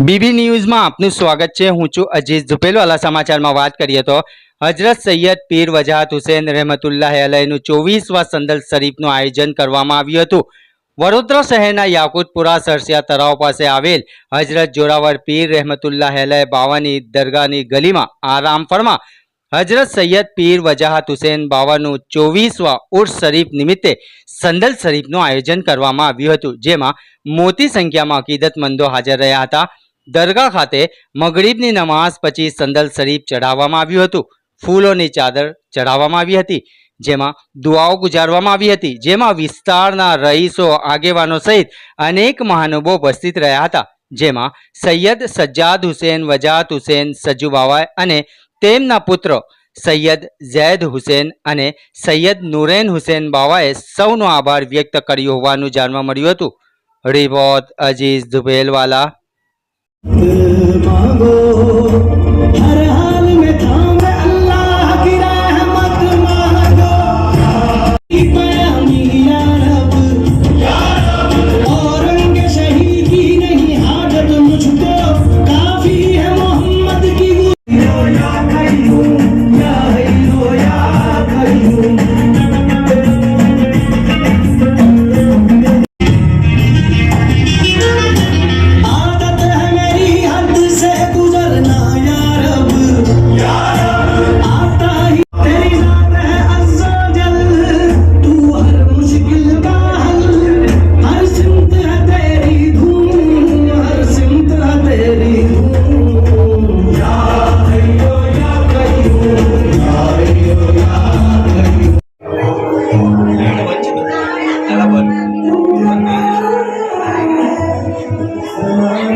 BB ન્યૂઝમાં આપનું સ્વાગત છે. હું છું અજીઝ ઝુપેલવાલા સમાચારમાં વાત કરીએ તો હજરત સૈયદ પીર વજાહત હુસેન રહેમતુલ્લાહ અલયનું ચોવીસવા સંદલ શરીફનું આયોજન કરવામાં આવ્યું હતું. વડોદરા શહેરના યાકુતપુરા સરસિયા તળાવ પાસે આવેલ હજરત જોરાવર પીર રહેમતુલ્લાહ અલય બાવાની દરગાહની ગલીમાં આ રામફળમાં હજરત સૈયદ પીર વજાહત હુસેન બાવાનું ચોવીસવા ઉર્સ શરીફ નિમિત્તે સંદલ શરીફનું આયોજન કરવામાં આવ્યું હતું. જેમાં મોટી સંખ્યામાં અકીદતમંદો હાજર રહ્યા હતા. દરગાહ ખાતે મગરીબની નમાઝ પછી સંદલ શરીફ ચઢાવવામાં આવ્યું હતું. ફૂલોની ચાદર ચઢાવવામાં આવી હતી. જેમાં દુઆઓ ગુજારવામાં આવી હતી. જેમાં વિસ્તારના રહીશો, આગેવાનો સહિત અનેક મહાનુભો ઉપસ્થિત રહ્યા હતા. જેમાં સૈયદ સજ્જાદ હુસેન વજાત હુસેન સજુબાવા અને તેમના પુત્ર સૈયદ ઝૈદ હુસેન અને સૈયદ નુરેન હુસેન બાવાએ સૌનો આભાર વ્યક્ત કર્યો હોવાનું જાણવા મળ્યું હતું. Report Aziz từ má ngô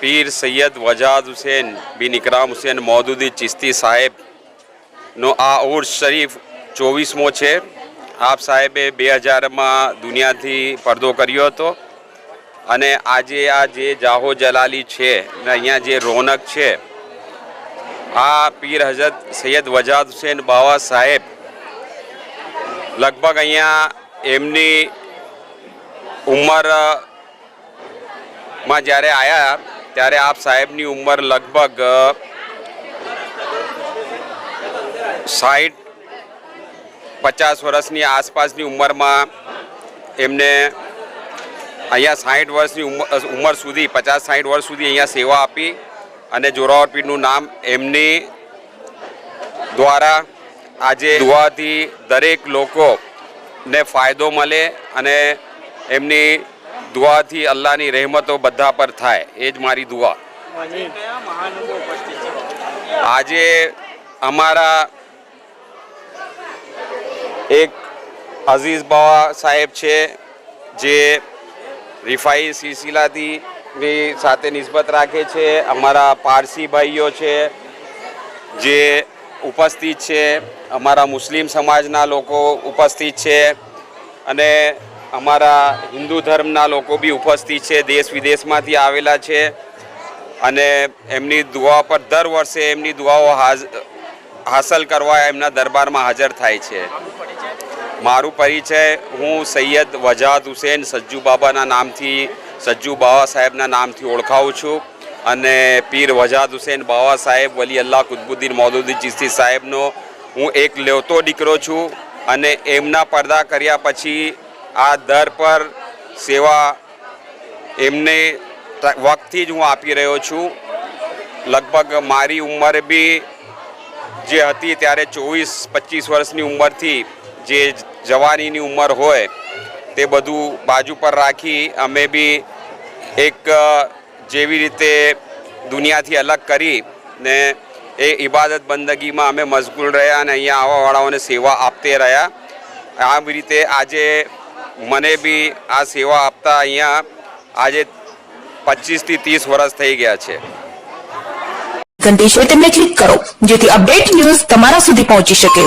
Pir Sayyed Wajad Hussain bin Ikram Hussain મોદુદી Chishti સાહેબનો આ ઉર્સ શરીફ ચોવીસમો છે. આપ સાહેબે બે હજારમાં દુનિયાથી પડદો કર્યો હતો અને આજે આ જે જાહો જલાલી છે અને અહીંયા જે રોનક છે, આ પીર હઝરત સૈયદ વજાદ હુસેન બાવા સાહેબ લગભગ અહીંયા એમની ઉંમરમાં જ્યારે આવ્યા ત્યારે આપ સાહેબની ઉંમર લગભગ સાઠ પચાસ વર્ષની આસપાસની ઉંમરમાં એમને અહીંયા સાઠ વર્ષની ઉંમર સુધી, પચાસ સાઠ વર્ષ સુધી અહીંયા સેવા આપી અને જોરાવરપીરનું નામ એમની દ્વારા આજે દુઆથી દરેક લોકોને ફાયદો મળે અને એમની દુઆથી અલ્લાહની રહેમતો બધા પર થાય એ જ મારી દુઆ. આજે અમારા એક અઝીઝ બાવા સાહેબ છે જે રિફાઈ સિલસિલાથી ની સાથે નિસ્બત રાખે છે અમારા પારસી ભાઈઓ છે જે ઉપસ્થિત છે અમારા મુસ્લિમ સમાજના લોકો ઉપસ્થિત છે અને અમારા હિન્દુ ધર્મના લોકો બી ઉપસ્થિત છે, દેશ વિદેશમાંથી આવેલા છે અને એમની દુઆ પર દર વર્ષે એમની દુઆઓ હાંસલ કરવા એમના દરબારમાં હાજર થાય છે. મારું પરિચય, હું સૈયદ વજાદ હુસેન સજ્જુ બાબાના નામથી, સજ્જુ બાવા સાહેબના નામથી ઓળખાવું છું અને પીર વજાદ હુસેન બાવા સાહેબ, વલી અલ્લાહ કુતબુદ્દીન મૌદુદ્દીન ચિસ્તી સાહેબનો હું એક લેવતો દીકરો છું અને એમના પડદા કર્યા પછી આ દર પર સેવા એમને વખતથી જ હું આપી રહ્યો છું. લગભગ મારી ઉંમર બી જે હતી ત્યારે ચોવીસ, પચીસ વર્ષની ઉંમરથી જે જવાનીની ઉંમર હોય તે બધું બાજુ પર રાખી અમે બી એક જેવી રીતે દુનિયાથી અલગ કરી ને એ ઇબાદત બંદગીમાં અમે મશગુલ રહ્યા અને અહીંયા આવવાવાળાઓને સેવા આપતે રહ્યા. આ રીતે આજે મને બી આ સેવા આપતા અહીંયા આજે પચીસથી ત્રીસ વર્ષ થઈ ગયા છે. ઘંટી તેમને ક્લિક કરો, જેથી અપડેટ ન્યૂઝ તમારા સુધી પહોંચી શકે.